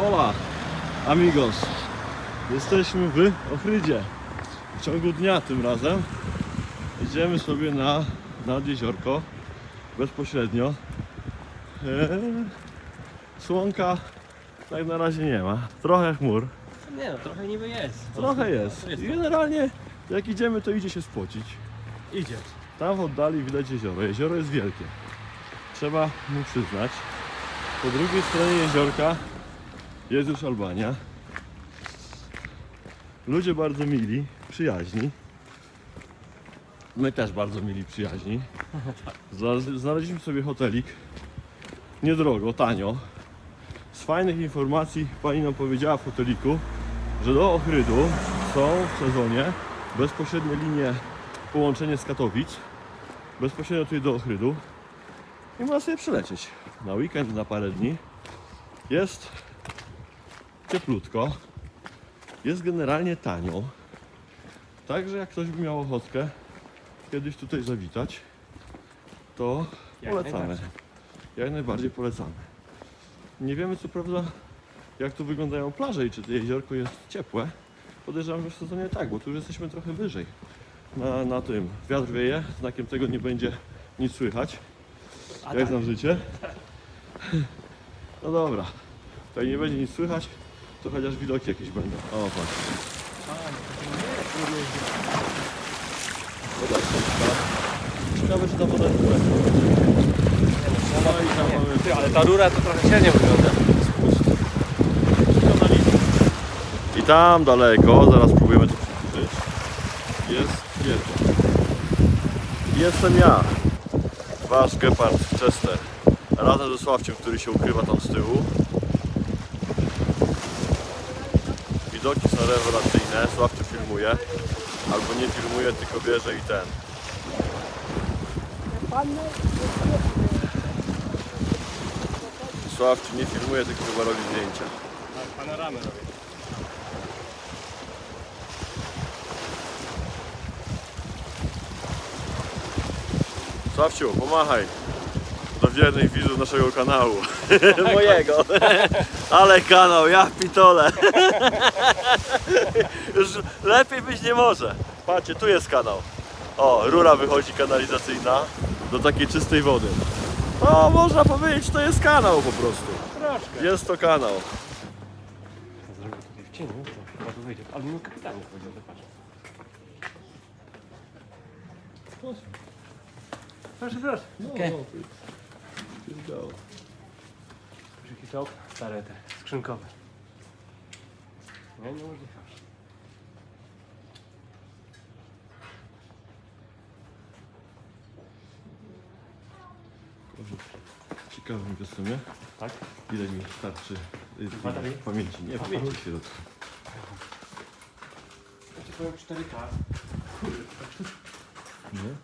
Hola, amigos. Jesteśmy w Ochrydzie. W ciągu dnia tym razem idziemy sobie na, nad jeziorko bezpośrednio. Eee, słonka tak na razie nie ma. Trochę chmur, Nie no, trochę niby jest. trochę jest. I generalnie jak idziemy to idzie się spocić. Idzie. Tam w oddali widać jezioro. Jezioro jest wielkie. Trzeba mu przyznać. Po drugiej stronie jeziorka jest już Albania. Ludzie bardzo mili, przyjaźni. My też bardzo mili, przyjaźni. Znaleźliśmy sobie hotelik. Niedrogo, tanio. Z fajnych informacji pani nam powiedziała w hoteliku, że do Ochrydu są w sezonie bezpośrednie linie połączenie z Katowic bezpośrednio tutaj do Ochrydu i można sobie przylecieć na weekend, na parę dni. Jest cieplutko, jest generalnie tanio. Także jak ktoś by miał ochotkę kiedyś tutaj zawitać, to Jak polecamy. najbardziej. Jak najbardziej polecamy. Nie wiemy co prawda jak tu wyglądają plaże i czy to jeziorko jest ciepłe. Podejrzewam, że w sezonie tak, bo tu już jesteśmy trochę wyżej na, na tym. Wiatr wieje, znakiem tego nie będzie nic słychać. A Jak tak. nam życie? No dobra, tutaj nie będzie nic słychać, to chociaż widoki jakieś będą. O, patrz. Woda jest czysta. Ciekawe, czy ta woda jest głębsza. No i tam mamy Ty, ale ta rura to trochę średnio wygląda. I tam daleko, zaraz próbujemy to przybliżyć, jest. I Jestem ja, wasz Gepard Chester, razem ze Sławciem, który się ukrywa tam z tyłu. Widoki są rewelacyjne, Sławcie filmuje, albo nie filmuje, tylko bierze i ten. Sławcie nie filmuje, tylko chyba robi zdjęcia. Panoramy robię. Sławciu, pomachaj do wiernych widzów naszego kanału. Mojego. Ale kanał, ja pitole. Już lepiej być nie może. Patrzcie, tu jest kanał. O, rura wychodzi kanalizacyjna do takiej czystej wody. No, można powiedzieć, to jest kanał po prostu. Troszkę. Jest to kanał. Zrobię tutaj w cieniu, to chyba tu wyjdzie. Ale mi kapitalnie powiedział, to patrz. Proszę, proszę. Okej. Brzyki czołg, stare te, skrzynkowe. Nie, nie aż. Ciekawe mi to w sumie. Tak? Ile mi starczy y, Baterii? pamięci? Nie, pamięci w środku. Ja ci powiem 4K. Nie?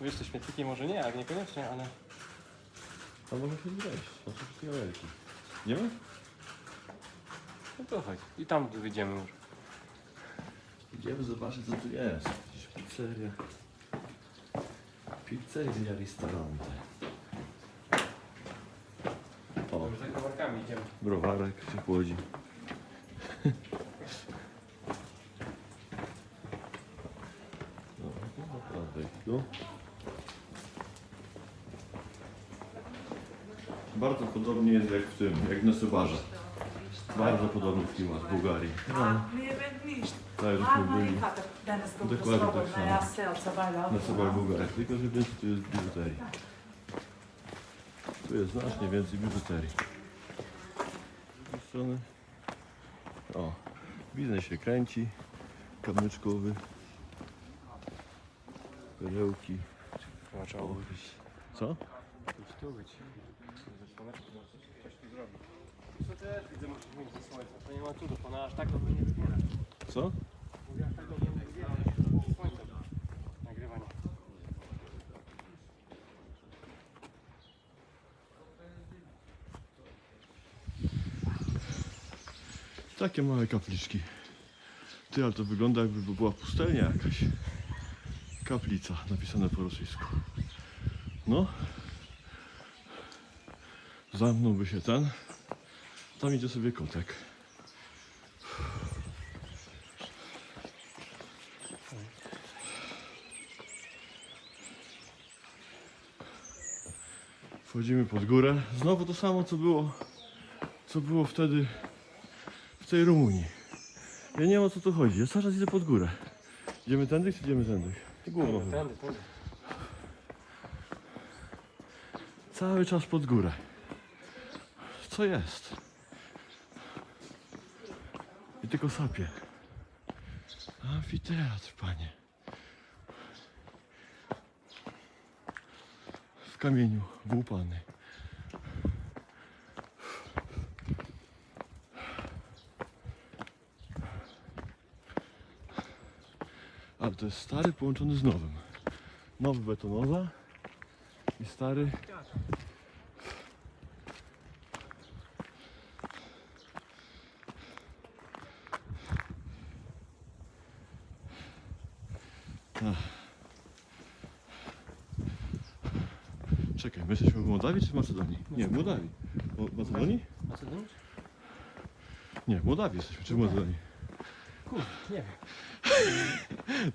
Wiesz, to śmietniki może nie, jak niekoniecznie, ale... A może się zjeść. Znaczy wszystkie Ameryki. Nie ma? No to chodź. I tam wyjdziemy już. Idziemy zobaczyć co tu jest. Pizzeria. Pizzeria, ristorante. O, Już za kamarkami idziemy. browarek się płodzi. No, no naprawdę. No. Bardzo podobnie jest jak w tym, jak na Subarze. Bardzo podobny klimat w Bułgarii. Tak, żeśmy maar byli komt Dokładnie tak samo. Ja, na ook Subar Bułgarii, tylko że więcej tu jest biżuterii. Tu jest znacznie więcej biżuterii. Z tej strony. O, biznes się kręci. Kamyczkowy. Perełki. Być. Co? Już Co tak tak. Takie małe kapliczki. Ty, ale to wygląda jakby była pustelnia jakaś. Kaplica, napisane po rosyjsku. No. Zamknąłby się ten. Tam idzie sobie kotek. Wchodzimy pod górę. Znowu to samo co było, co było wtedy w tej Rumunii. Ja nie wiem o co tu chodzi. Ja cały czas idę pod górę. Idziemy tędy czy idziemy tędy? Chyba. Tędy, tędy. Cały czas pod górę. Co jest? I tylko sapie. Amfiteatr, panie. W kamieniu włupany. Ale to jest stary połączony z nowym. Nowy betonoza i stary Czekaj, my jesteśmy w Mołdawii czy w Macedonii? Nie, w Mołdawii. Mo Macedonii? Macedonii? Nie, w Mołdawii jesteśmy, czy w Macedonii? Kurde, nie wiem.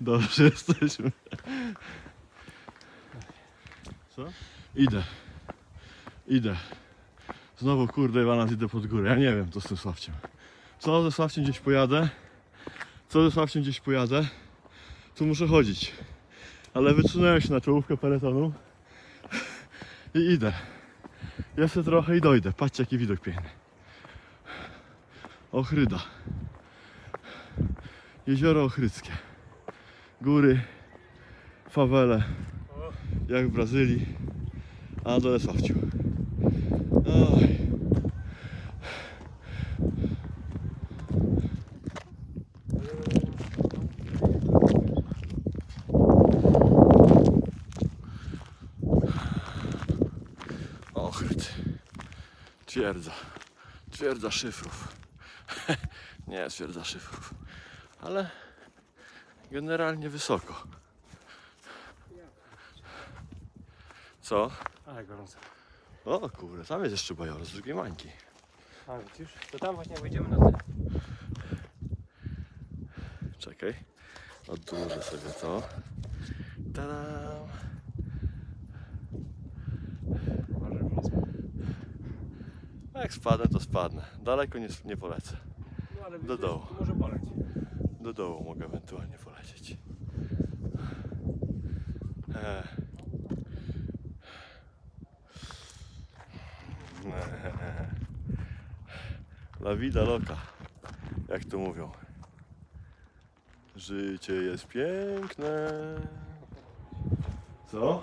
Dobrze jesteśmy. Co? Idę. Idę. Znowu kurde Iwanat idę pod górę. Ja nie wiem co z tym Sławciem. Co ze Sławciem gdzieś pojadę? Co ze Sławciem gdzieś pojadę? Tu muszę chodzić. Ale wytrzymałem się na czołówkę peletonu. I idę. Jeszcze trochę i dojdę. Patrzcie jaki widok piękny. Ochryda. Jezioro Ochryckie góry, fawele, jak w Brazylii, a na dole. Oj. Twierdza. Twierdza szyfrów. Nie twierdza szyfrów. Ale generalnie wysoko. Co? Ale gorąco. O kurde, tam jest jeszcze bajor z drugiej mańki. A widzisz? To tam właśnie wyjdziemy na te. Czekaj. Oddużę sobie to. Tadam. Jak spadnę, to spadnę. Daleko nie, nie polecę. No ale Do dołu. może boleć. Do dołu mogę ewentualnie polecieć. E. La vida loca, jak to mówią. Życie jest piękne. Co?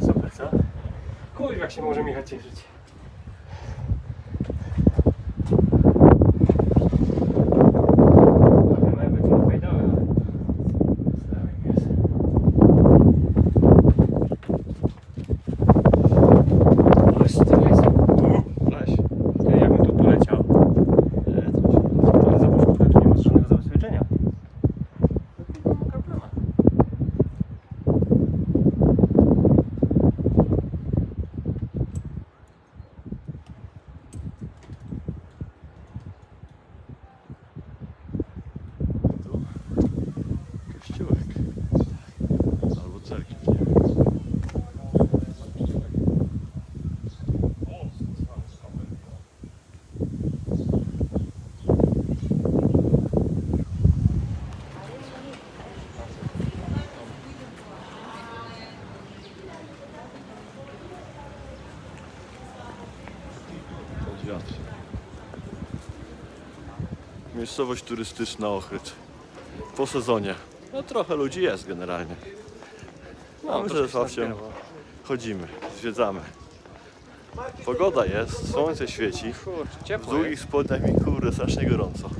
Super, co? Jak się może Michał cieszyć. Trochę moje wytłumy fajdowe, ale... Stary jest. Ale stary jest. Leś. Ja jakbym tu poleciał. Ale zobacz, kurde, tu nie ma żadnego zabezpieczenia. To tylko kaplana. Tu kościółek. Albo cerkiew, nie wiem. To wiatr. Miejscowość turystyczna Ochryd. Po sezonie. No trochę ludzi jest generalnie. No, my ze Sławciem nazbierało. chodzimy, zwiedzamy. Pogoda jest, słońce świeci. W długich spodniach mi kurde strasznie gorąco.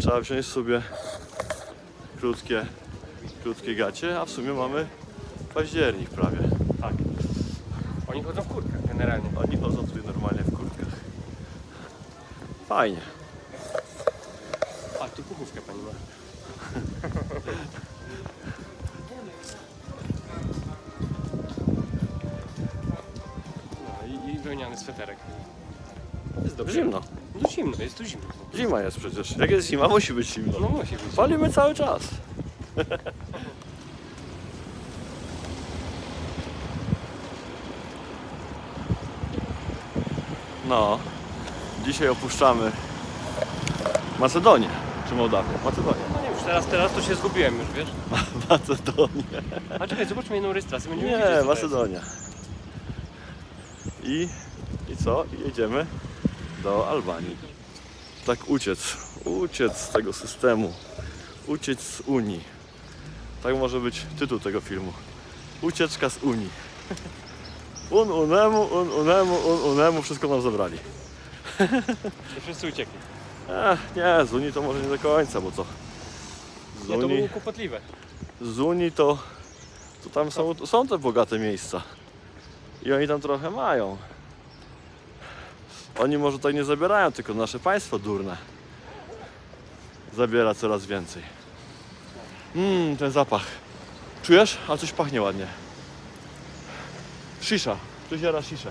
Trzeba wziąć sobie krótkie, krótkie gacie, a w sumie mamy październik prawie. Tak. Oni chodzą w kurtkach generalnie. Oni chodzą tutaj normalnie w kurtkach. Fajnie. Tu puchówkę pani ma. No i, i wełniany sweterek. Jest dobrze. Zimno. No zimno, jest tu zimno. Zima jest przecież. Jak jest zima, musi być zimno. No musi być. Palimy cały czas. No, dzisiaj opuszczamy Macedonię, czy Mołdawię? Macedonię. No nie, już teraz, teraz to się zgubiłem już, wiesz? Macedonię. A czekaj, zobaczmy jedną rejestrację. Będziemy wiedzieć, Nie, to. Macedonia. I, I co? I jedziemy do Albanii. Tak uciec, uciec z tego systemu, uciec z Unii. Tak może być tytuł tego filmu. Ucieczka z Unii. Un unemu, un unemu, un unemu, wszystko nam zabrali. To wszyscy uciekli. Ech, nie, z Unii to może nie do końca, bo co? Z Nie, to Unii, było kłopotliwe. z Unii to, to tam są, są te bogate miejsca. I oni tam trochę mają. Oni może tutaj nie zabierają, tylko nasze państwo durne zabiera coraz więcej. Mmm, ten zapach. Czujesz? A coś pachnie ładnie. Shisha. Ktoś jara shisha.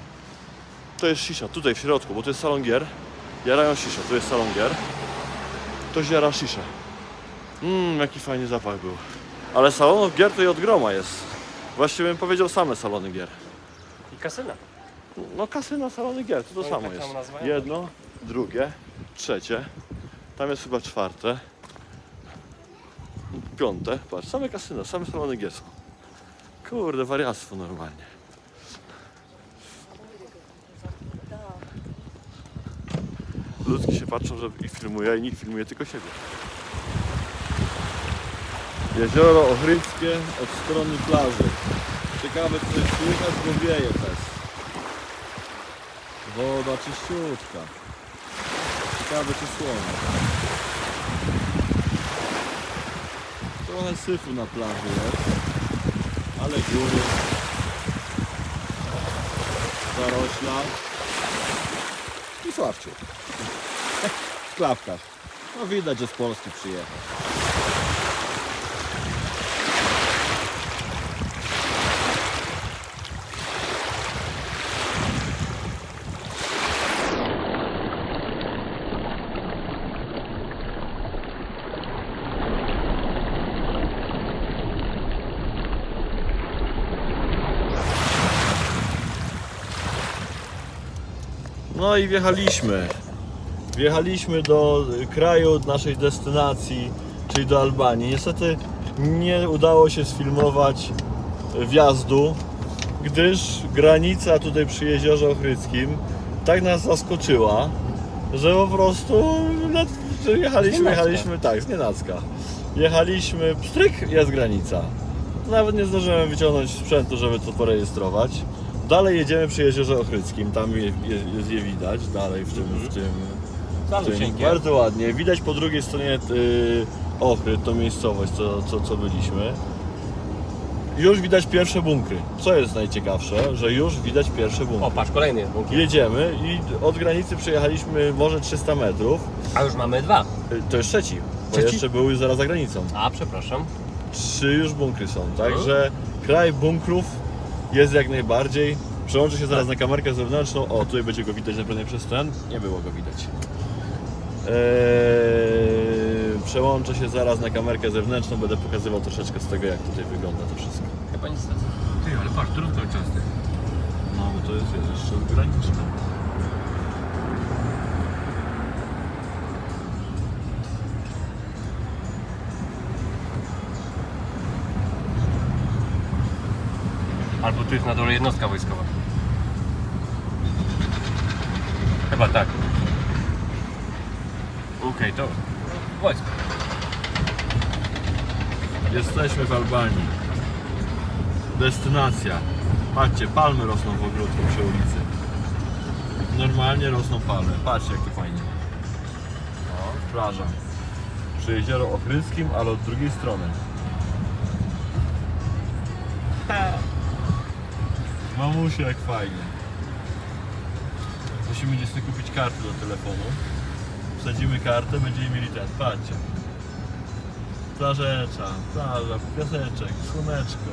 To jest shisha, tutaj w środku, bo to jest salon gier. Jarają shisha, tu jest salon gier. Ktoś jara shisha. Mmm, jaki fajny zapach był. Ale salonów gier to i od groma jest. Właściwie bym powiedział same salony gier. I kasyna. No kasyna, salony gier, to to Oni samo tak jest. samo? Jedno, drugie, trzecie. Tam jest chyba czwarte. Piąte. Patrz, same kasyna, same salony gier są. Kurde, wariactwo normalnie. Ludzki się patrzą, że ich filmuje, a nikt filmuje tylko siebie. Jezioro Ochryckie od strony plaży. Ciekawe, czy coś słychać, bo wieje też. Woda czyściutka. Ciekawe, czy słono. Trochę syfu na plaży jest, ale góry. Zarośla. I Sławczyk. W klapkach. No widać, że z Polski przyjechał. No i wjechaliśmy. Wjechaliśmy do kraju naszej destynacji, czyli do Albanii. Niestety nie udało się sfilmować wjazdu, gdyż granica tutaj przy jeziorze Ochryckim tak nas zaskoczyła, że po prostu że jechaliśmy, jechaliśmy tak, z nienacka. Jechaliśmy, pstryk, jest granica. Nawet nie zdążyłem wyciągnąć sprzętu, żeby to porejestrować. Dalej jedziemy przy jeziorze Ochryckim, tam je, je, jest je widać, dalej w tym, w tym, w tym bardzo ładnie. Widać po drugiej stronie y, Ochryd, tą miejscowość, co, co, co byliśmy. Już widać pierwsze bunkry. Co jest najciekawsze, że już widać pierwsze O, bunkry. patrz, kolejny jest bunkier. Jedziemy i od granicy przejechaliśmy może 300 metrów. A już mamy dwa. Y, To jest trzeci, bo Trzeci? jeszcze były zaraz za granicą. A, przepraszam. Trzy już bunkry są, także kraj bunkrów jest jak najbardziej. Przełączę się zaraz na kamerkę zewnętrzną. O, tutaj będzie go widać na pewno przez ten. Nie było go widać. Eee, przełączę się zaraz na kamerkę zewnętrzną. Będę pokazywał troszeczkę z tego, jak tutaj wygląda to wszystko. Chyba nic. Ty, ale patrz, drut cały czas. ty. No, bo to jest wiesz, jeszcze graniczne. Albo tu jest na dole jednostka wojskowa. Chyba tak. Okej, to wojsko. Jesteśmy w Albanii. Destynacja. Patrzcie, palmy rosną w ogródku przy ulicy. Normalnie rosną palmy. Patrzcie, jak to fajnie. O, plaża. przy jezioro Ochryckim, ale od drugiej strony. Mamusie, jak fajnie. Musimy gdzieś sobie kupić kartę do telefonu. Wsadzimy kartę, będziemy mieli ten, patrzcie. Plażecza, plaża, piaseczek, słoneczko.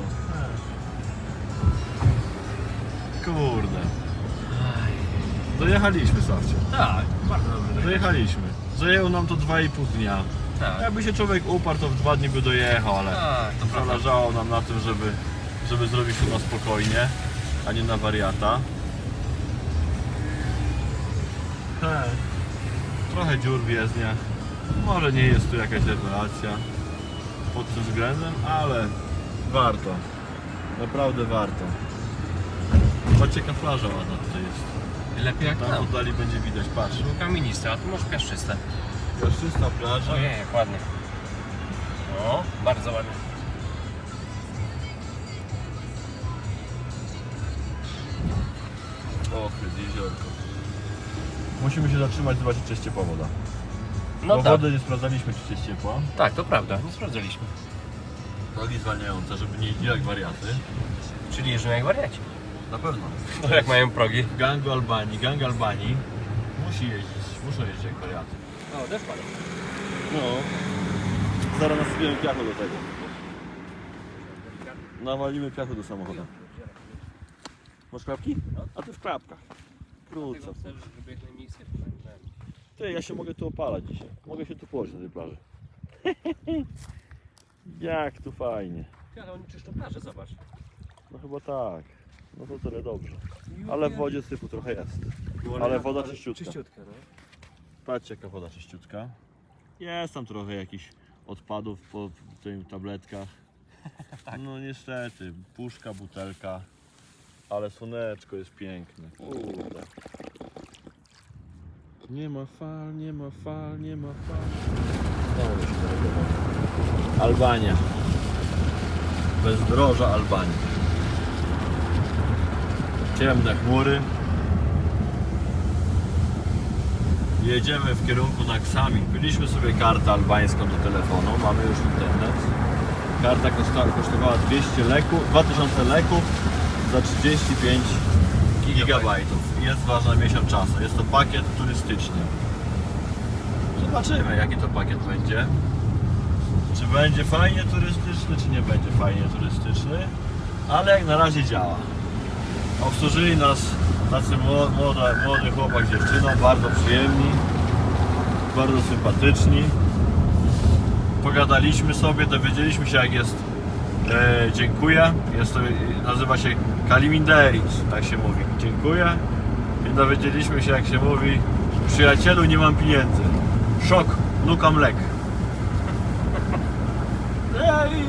Kurde. Dojechaliśmy, Sawcie. Tak, bardzo dobry. Dojechaliśmy. Zajęło nam to 2,5 dnia. Tak, Jakby się człowiek uparł, to w dwa dni by dojechał, ale tak, to prawda. zależało nam na tym, żeby, żeby zrobić to na spokojnie, a nie na wariata. He, trochę dziur w jezdniach. Może nie jest tu jakaś rewelacja pod tym względem, ale warto. Naprawdę warto. Patrzcie plaża ładna tutaj jest. Lepiej jak Tam tam. oddali będzie widać, patrz. Tu kamieniste, a tu masz piaszczyste. Piaszczysta plaża. Ojej, jak ładnie. O, bardzo ładnie. Ochryd, jeziorko. Musimy się zatrzymać, zobaczyć czy jest ciepła woda. No Bo tak, wody nie sprawdzaliśmy czy jest ciepła. tak, to prawda, nie sprawdzaliśmy. Progi zwalniające, żeby nie jeździć jak wariaty. Czyli jeżdżą jak wariaci. Na pewno. To jak mają progi. W gangu Albanii, gang Albanii musi jeździć, muszą jeździć jak wariaty. O, też pada. No. Zaraz nasypiemy piachu do tego. Nawalimy piachu do samochodu. Masz klapki? A ty w klapkach. Krótko. chcesz, żeby jak najmniej sypać. Ty, ja się mogę tu opalać dzisiaj. Mogę się tu położyć na tej plaży. Jak tu fajnie. Ale oni czyszczą plażę, zobacz. No chyba tak. No to tyle dobrze. Ale w wodzie syfu trochę jest. Ale woda czyściutka. Czyściutka, no. Patrzcie jaka woda czyściutka. Jest tam trochę jakichś odpadów po tych tabletkach. No niestety, puszka, butelka. Ale słoneczko jest piękne. Kurde. Nie ma fal, nie ma fal, nie ma fal. Albania. Bezdroża Albanii. Ciemne chmury. Jedziemy w kierunku Naksami. Byliśmy sobie kartę albańską do telefonu, mamy już internet. Karta kosztowała 200 leków, 2000 leków za 35 gigabajtów. Jest ważna miesiąc czasu. Jest to pakiet turystyczny. Zobaczymy jaki to pakiet będzie. Czy będzie fajnie turystyczny, czy nie będzie fajnie turystyczny. Ale jak na razie działa. Obsłużyli nas tacy mło- młoda, młody chłopak, dziewczyna, bardzo przyjemni, bardzo sympatyczni. Pogadaliśmy sobie, dowiedzieliśmy się jak jest e, dziękuję. Jest to, nazywa się Kaliminderit, tak się mówi. Dziękuję. I dowiedzieliśmy się jak się mówi przyjacielu nie mam pieniędzy. Szok, nukam lek. No i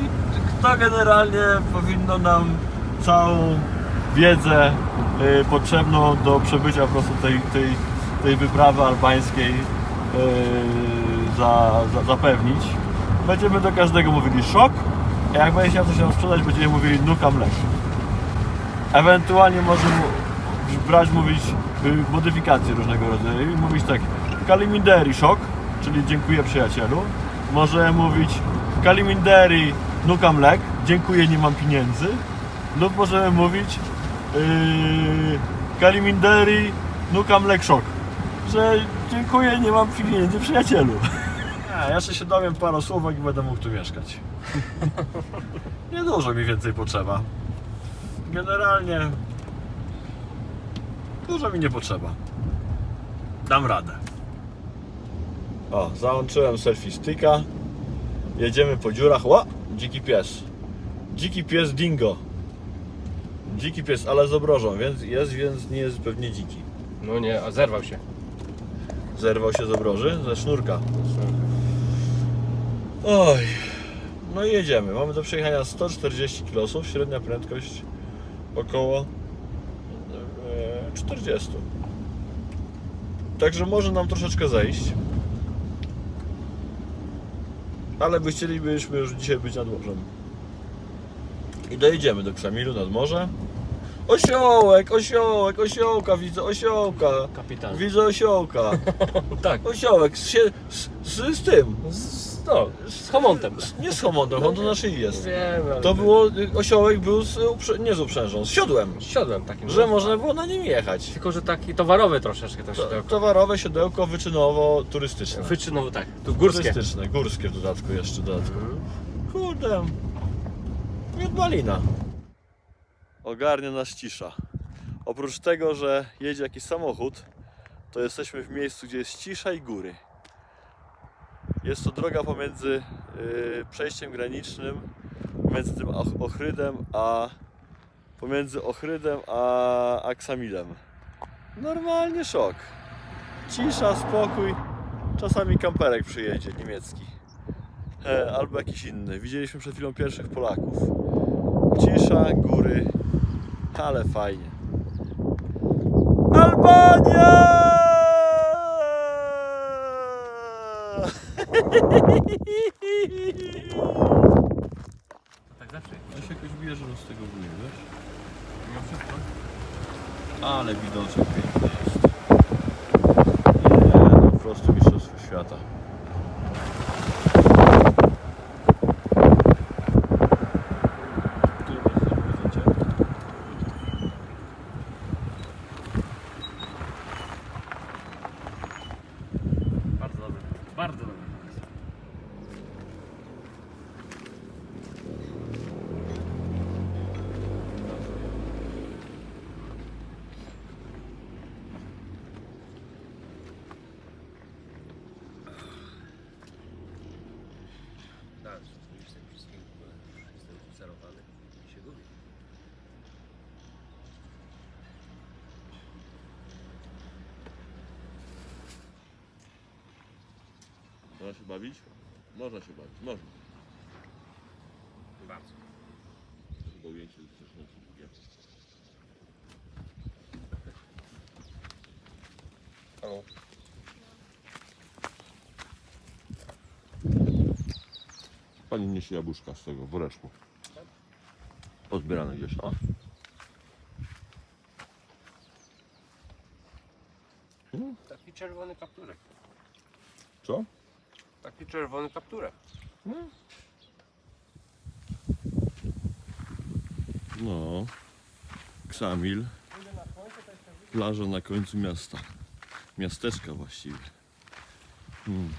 to generalnie powinno nam całą wiedzę y, potrzebną do przebycia po prostu tej, tej, tej wyprawy albańskiej y, za, za, zapewnić. Będziemy do każdego mówili szok, a jak będzie chciał coś nam sprzedać, będziemy mówili nukam lek. Ewentualnie możemy brać, mówić y, modyfikacje różnego rodzaju i mówić tak Kaliminderi szok, czyli dziękuję przyjacielu. Może mówić Kaliminderi nukam lek, dziękuję nie mam pieniędzy. Lub możemy mówić yy, Kaliminderi nukam lek szok, że dziękuję nie mam pieniędzy przyjacielu. Ja jeszcze się dowiem parę słówek i będę mógł tu mieszkać. Niedużo mi więcej potrzeba. Generalnie dużo mi nie potrzeba. Dam radę. O, załączyłem selfie sticka. Jedziemy po dziurach. Ła! Dziki pies. Dziki pies dingo. Dziki pies, ale z obrożą, więc jest, więc nie jest pewnie dziki. No nie, a zerwał się. Zerwał się z obroży? Ze sznurka. Oj. No i jedziemy. Mamy do przejechania 140 km, średnia prędkość około e, 40. Także może nam troszeczkę zejść. Ale by chcielibyśmy już dzisiaj być nad morzem. I dojedziemy do Ksamilu nad morze. Osiołek, osiołek, osiołka, widzę osiołka. Kapitan. Widzę osiołka. Tak. Osiołek z, z, z tym. Z No, z Homontem. Nie z Homontem, on to na szyi jest. Wiem, ale... To było, osiołek był z, uprze- nie z uprzężą, z siodłem. Siodłem takim. Że można było na nim jechać. Tylko, że taki towarowy troszeczkę to siodełko. towarowe siodełko wyczynowo turystyczne. Wyczynowo tak, tu górskie. Turystyczne, górskie w dodatku jeszcze dodatku. Mhm. Kurde, miód malina. Ogarnia nas cisza. Oprócz tego, że jedzie jakiś samochód, to jesteśmy w miejscu, gdzie jest cisza i góry. Jest to droga pomiędzy y, przejściem granicznym, pomiędzy tym Och- Ochrydem, a pomiędzy Ochrydem a Aksamilem. Normalnie szok. Cisza, spokój. Czasami kamperek przyjedzie, niemiecki. E, albo jakiś inny. Widzieliśmy przed chwilą pierwszych Polaków. Cisza, góry, ale fajnie. Albania! Tak zawsze. Ja się jakoś bierze z tego góry, wiesz? Ale widoczek piękny jest. Nie, no, po prostu mistrzostwo świata. Tu jest zdjęcie. Bardzo dobry. Bardzo dobry. Tak, z tym wszystkim jestem obserwowany i się gubię. Można się bawić? Można się bawić, można. Bardzo. Chyba ujęcie też na O, Pani niesie jabłuszka z tego woreczku. Pozbierane gdzieś, o. taki czerwony kapturek. Co? Taki czerwony kapturek. No. Ksamil. Plaża na końcu miasta. Miasteczka właściwie. Hmm.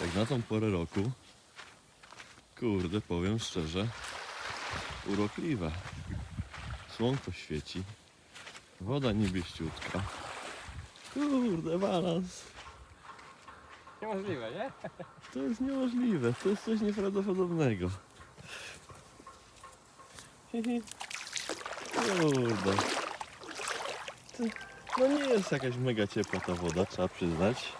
Jak na tą porę roku, kurde, powiem szczerze, urokliwe. Słonko świeci, woda niebieściutka. Kurde, balans. Niemożliwe, nie? To jest niemożliwe, to jest coś nieprawdopodobnego. Kurde. No nie jest jakaś mega ciepła ta woda, trzeba przyznać.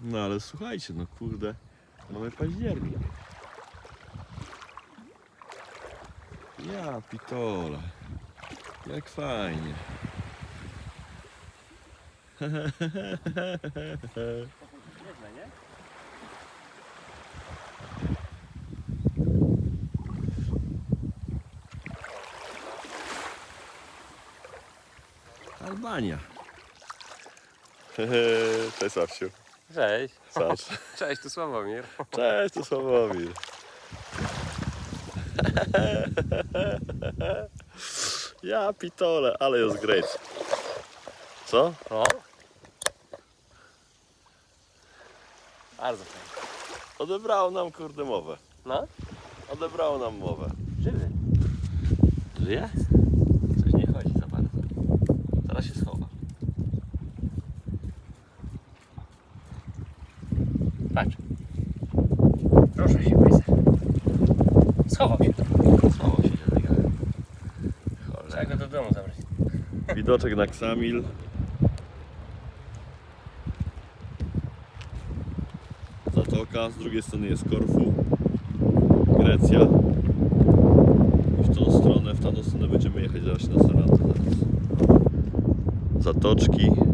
No ale słuchajcie, no kurde, mamy październik. Ja pitole. Jak fajnie. Nieźle, nie? Albania. Cześć Sawsiu. Cześć. Sacz. Cześć, tu Sławomir. Cześć, to Sławomir. Ja pitole, ale jest great. Co? O. Bardzo fajnie. Odebrało nam kurde mowę. No, Odebrało nam mowę. żywy. Żyje? Coś nie chodzi za bardzo. Teraz się schowa. Patrz. Proszę się, Pejse. Schował się. Schował się dziadek. Trzeba go do domu zabrać. Widoczek na Ksamil. Zatoka, z drugiej strony jest Korfu, Grecja. I w tą stronę, w tamtą stronę będziemy jechać zaraz na Saranto zaraz. Zatoczki.